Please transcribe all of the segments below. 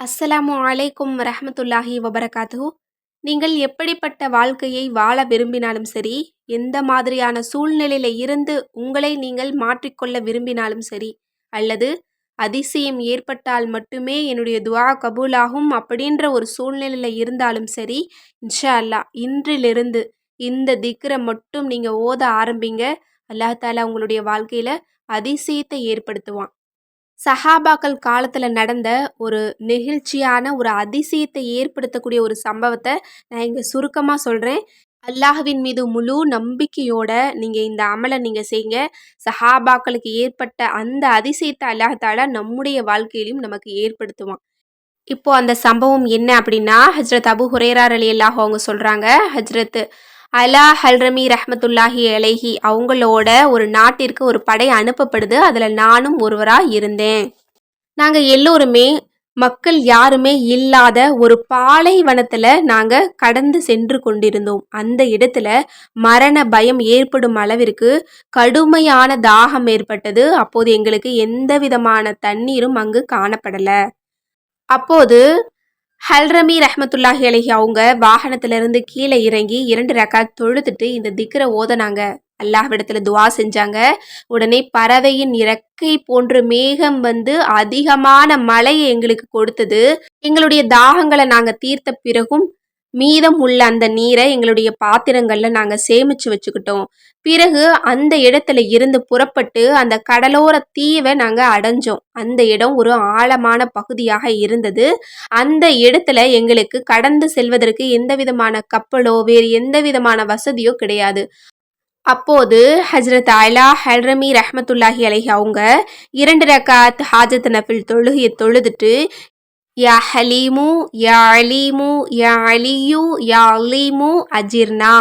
அஸ்ஸலாமு அலைக்கும் ரஹமத்துல்லாஹி வபரகாத்து நீங்கள் எப்படிப்பட்ட வாழ்க்கையை வாழ விரும்பினாலும் சரி எந்த மாதிரியான சூழ்நிலையில இருந்து உங்களை நீங்கள் மாற்றிக்கொள்ள விரும்பினாலும் சரி அல்லது அதிசயம் ஏற்பட்டால் மட்டுமே என்னுடைய துவா கபூலாகும் அப்படின்ற ஒரு சூழ்நிலையில் இருந்தாலும் சரி இன்ஷா அல்லாஹ் இன்றிலிருந்து இந்த திக்ரை மட்டும் நீங்கள் ஓத ஆரம்பிங்க. அல்லாஹ் தாலா உங்களுடைய வாழ்க்கையில் அதிசயத்தை ஏற்படுத்துவான். சஹாபாக்கள் காலத்தில் நடந்த ஒரு நெகிழ்ச்சியான ஒரு அதிசயத்தை ஏற்படுத்தக்கூடிய ஒரு சம்பவத்தை நான் இங்கே சுருக்கமாக சொல்கிறேன் அல்லாஹுவின் மீது முழு நம்பிக்கையோட நீங்கள் இந்த அமலை நீங்கள் செய்யுங்க சஹாபாக்களுக்கு ஏற்பட்ட அந்த அதிசயத்தை அல்லாஹால நம்முடைய வாழ்க்கையிலும் நமக்கு ஏற்படுத்துவான். இப்போ அந்த சம்பவம் என்ன அப்படின்னா ஹஜ்ரத் அபு ஹுரேரார் அலி அல்லாஹ் அவங்க சொல்கிறாங்க ஹஜ்ரத் அலா ஹல்ரமி ரஹமத்துல்லாஹி அலைஹி அவங்களோட ஒரு நாட்டிற்கு ஒரு படை அனுப்பப்படுது. அதில் நானும் ஒருவராக இருந்தேன். நாங்கள் எல்லோருமே மக்கள் யாருமே இல்லாத ஒரு பாலைவனத்தில் நாங்கள் கடந்து சென்று கொண்டிருந்தோம். அந்த இடத்துல மரண பயம் ஏற்படும் அளவிற்கு கடுமையான தாகம் ஏற்பட்டது. அப்போது எங்களுக்கு எந்த விதமான தண்ணீரும் அங்கு காணப்படலை. அப்போது ஹல்ரமி ரஹமத்துல்லாஹி அலஹி அவங்க வாகனத்திலிருந்து கீழே இறங்கி இரண்டு ரக்காத் தொழுதுட்டு இந்த திக்கரை ஓதனாங்க. அல்லாஹ்விடத்தில் துவா செஞ்சாங்க. உடனே பறவையின் இறக்கை போன்று மேகம் வந்து அதிகமான மழையை எங்களுக்கு கொடுத்தது. எங்களுடைய தாகங்களை நாங்கள் தீர்த்த பிறகும் மீதம் உள்ள அந்த நீரை எங்களுடைய பாத்திரங்கள்ல நாங்க சேமிச்சு வச்சுக்கிட்டோம். பிறகு அந்த இடத்துல இருந்து புறப்பட்டு அந்த கடலோர தீவை நாங்க அடைஞ்சோம். அந்த இடம் ஒரு ஆழமான பகுதியாக இருந்தது. அந்த இடத்துல எங்களுக்கு கடந்து செல்வதற்கு எந்த விதமான கப்பலோ வேறு எந்த விதமான வசதியோ கிடையாது. அப்போது ஹஸ்ரத் அலா ஹல்ரமி ரஹமத்துல்லாஹி அலஹி அவங்க இரண்டு ரக்காத் ஹாஜத் நஃபில் தொழுகையை தொழுதுட்டு யா ஹலீமு யா அலீமு யா அலியு யா அலீமு அஜிர்னா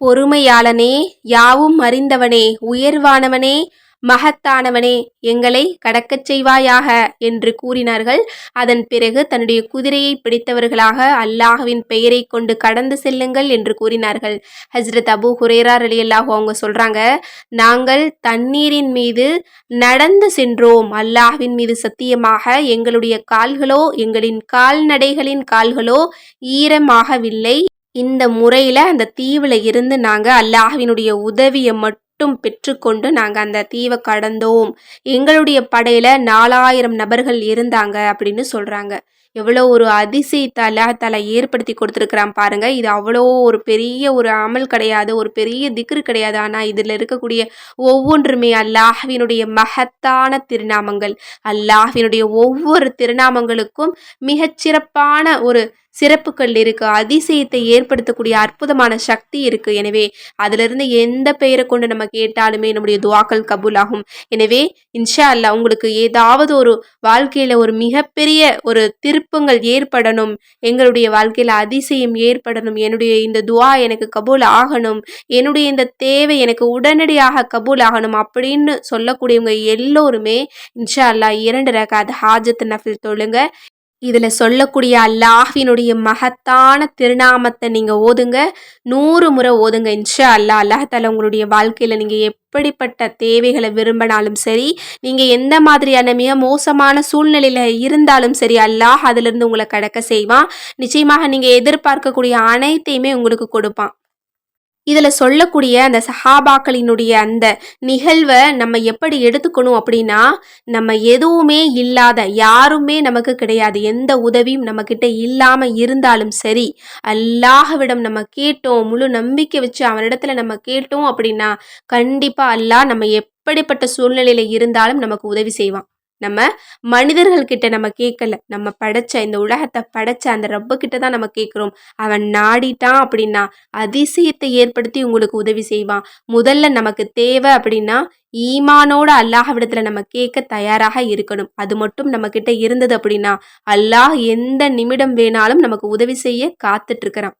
பொறுமையாளனே யாவும் அறிந்தவனே உயர்வானவனே மகத்தானவனே எங்களை கடக்கச் செய்வாயாக என்று கூறினார்கள். அதன் பிறகு தன்னுடைய குதிரையை பிடித்தவர்களாக அல்லாஹ்வின் பெயரை கொண்டு கடந்து செல்லுங்கள் என்று கூறினார்கள். ஹஸ்ரத் அபு ஹுரேரா அலி அல்லாஹ் அவங்க சொல்றாங்க நாங்கள் தண்ணீரின் மீது நடந்து சென்றோம். அல்லாஹ்வின் மீது சத்தியமாக எங்களுடைய கால்களோ எங்களின் கால்நடைகளின் கால்களோ ஈரமாகவில்லை. இந்த முறையில் அந்த தீவில் இருந்து நாங்கள் அல்லாஹ்வினுடைய உதவியை மட்டும் மட்டும் பெற்றுக்கொண்டு நாங்கள் அந்த தீவை கடந்தோம். எங்களுடைய படையில் நாலாயிரம் நபர்கள் இருந்தாங்க அப்படின்னு சொல்கிறாங்க எவ்வளோ ஒரு அதிசயத்தை தலை ஏற்படுத்தி கொடுத்துருக்குறான் பாருங்க. இது அவ்வளோ ஒரு பெரிய ஒரு அமல் கிடையாது ஒரு பெரிய திக்ரு கிடையாது. ஆனால் இதில் இருக்கக்கூடிய ஒவ்வொன்றுமே அல்லாஹ்வினுடைய மகத்தான திருநாமங்கள். அல்லாஹ்வினுடைய ஒவ்வொரு திருநாமங்களுக்கும் மிகச்சிறப்பான ஒரு சிறப்புகள் இருக்குது அதிசயத்தை ஏற்படுத்தக்கூடிய அற்புதமான சக்தி இருக்குது எனவே அதிலிருந்து எந்த பெயரை கொண்டு நம்ம கேட்டாலுமே நம்முடைய துவாக்கள் கபூல் ஆகும் எனவே இன்ஷா அல்லா உங்களுக்கு ஏதாவது ஒரு வாழ்க்கையில் ஒரு மிகப்பெரிய ஒரு திருப்பங்கள் ஏற்படணும் எங்களுடைய வாழ்க்கையில் அதிசயம் ஏற்படணும் என்னுடைய இந்த துவா எனக்கு கபூல் ஆகணும் என்னுடைய இந்த தேவை எனக்கு உடனடியாக கபூல் ஆகணும் அப்படின்னு சொல்லக்கூடியவங்க எல்லோருமே இன்ஷா அல்லா இரண்டு ரகாத் ஹாஜத் நஃபில் தொழுங்க. இதில் சொல்லக்கூடிய அல்லாஹினுடைய மகத்தான திருநாமத்தை நீங்கள் ஓதுங்க. நூறு முறை ஓதுங்க. இன்ஷா அல்லா அல்லாஹால உங்களுடைய வாழ்க்கையில் நீங்கள் எப்படிப்பட்ட தேவைகளை விரும்பினாலும் சரி நீங்கள் எந்த மாதிரியான மிக மோசமான சூழ்நிலையில் இருந்தாலும் சரி அல்லாஹ் அதிலிருந்து உங்களை கடக்க செய்வான். நிச்சயமாக நீங்கள் எதிர்பார்க்கக்கூடிய அனைத்தையுமே உங்களுக்கு கொடுப்பான். இதில் சொல்லக்கூடிய அந்த சஹாபாக்களினுடைய அந்த நிகழ்வை நம்ம எப்படி எடுத்துக்கணும் அப்படின்னா நம்ம எதுவுமே இல்லாத யாருமே நமக்கு கிடையாது. எந்த உதவியும் நம்மக்கிட்ட இல்லாமல் இருந்தாலும் சரி அல்லாஹவிடம் நம்ம கேட்டோம் முழு நம்பிக்கை வச்சு அவனிடத்துல நம்ம கேட்டோம் அப்படின்னா கண்டிப்பாக அல்லாஹ் நம்ம எப்படிப்பட்ட சூழ்நிலையில் இருந்தாலும் நமக்கு உதவி செய்வான். நம்ம மனிதர்கள்கிட்ட நம்ம கேட்கல. நம்ம படைச்ச இந்த உலகத்தை படைச்ச அந்த ரப்ப கிட்ட தான் நம்ம கேட்குறோம். அவன் நாடிட்டான் அப்படின்னா அதிசயத்தை ஏற்படுத்தி உங்களுக்கு உதவி செய்வான். முதல்ல நமக்கு தேவை அப்படின்னா ஈமானோட அல்லாஹ்விடத்துல நம்ம கேட்க தயாராக இருக்கணும். அது மட்டும் நம்ம கிட்ட இருந்தது அப்படின்னா அல்லாஹ் எந்த நிமிடம் வேணாலும் நமக்கு உதவி செய்ய காத்துட்டு இருக்கிறான்.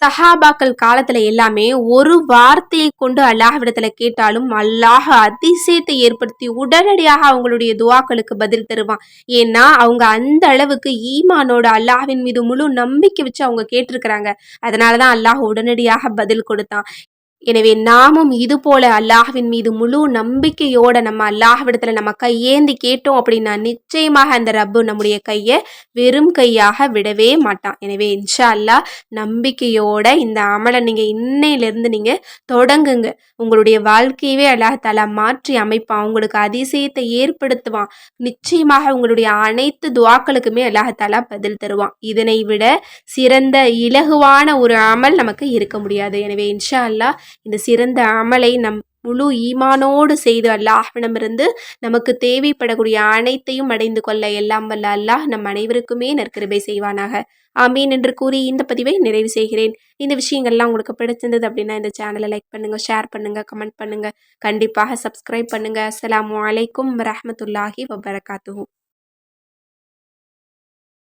சஹாபாக்கள் காலத்துல எல்லாமே ஒரு வார்த்தையை கொண்டு அல்லாஹ்விடத்துல கேட்டாலும் அல்லாஹ் அதிசயத்தை ஏற்படுத்தி உடனடியாக அவங்களுடைய துவாக்களுக்கு பதில் தருவான். ஏன்னா அவங்க அந்த அளவுக்கு ஈமானோட அல்லாஹ்வின் மீது முழு நம்பிக்கை வச்சு அவங்க கேட்டிருக்கிறாங்க. அதனாலதான் அல்லாஹ் உடனடியாக பதில் கொடுத்தான். எனவே நாமும் இது போல அல்லாஹ்வின் மீது முழு நம்பிக்கையோட நம்ம அல்லாஹ்விடத்துல நம்ம கையேந்தி கேட்டோம் அப்படின்னா நிச்சயமாக அந்த ரப்பு நம்முடைய கையை வெறும் கையாக விடவே மாட்டான். எனவே இன்ஷா அல்லாஹ் நம்பிக்கையோட இந்த அமலை நீங்கள் இன்னையிலேருந்து நீங்கள் தொடங்குங்க. உங்களுடைய வாழ்க்கையவே அல்லாஹ் தலா மாற்றி அமைப்பான். உங்களுக்கு அதிசயத்தை ஏற்படுத்துவான். நிச்சயமாக உங்களுடைய அனைத்து துவாக்களுக்குமே அல்லாஹ் தலா பதில் தருவான். இதனை விட சிறந்த இலகுவான ஒரு அமல் நமக்கு இருக்க முடியாது. எனவே இன்ஷா அல்லாஹ் இந்த சிறந்த அமலை நம் முழு ஈமானோடு செய்து அல்லாஹ்விடமிருந்து நமக்கு தேவைப்படக்கூடிய அனைத்தையும் அடைந்து கொள்ள எல்லாம் வல்ல அல்லாஹ் நம் அனைவருக்குமே நற்கிருபை செய்வானாக. ஆமீன் என்று கூறி இந்த பதிவை நிறைவு செய்கிறேன். இந்த விஷயங்கள்லாம் உங்களுக்கு பிடிச்சிருந்தது அப்படின்னா இந்த சேனலை லைக் பண்ணுங்கள் ஷேர் பண்ணுங்கள் கமெண்ட் பண்ணுங்கள் கண்டிப்பாக சப்ஸ்கிரைப் பண்ணுங்கள் அஸ்லாம் அலைக்கும் வரமத்துல்லாஹி வபரகாத்துஹு.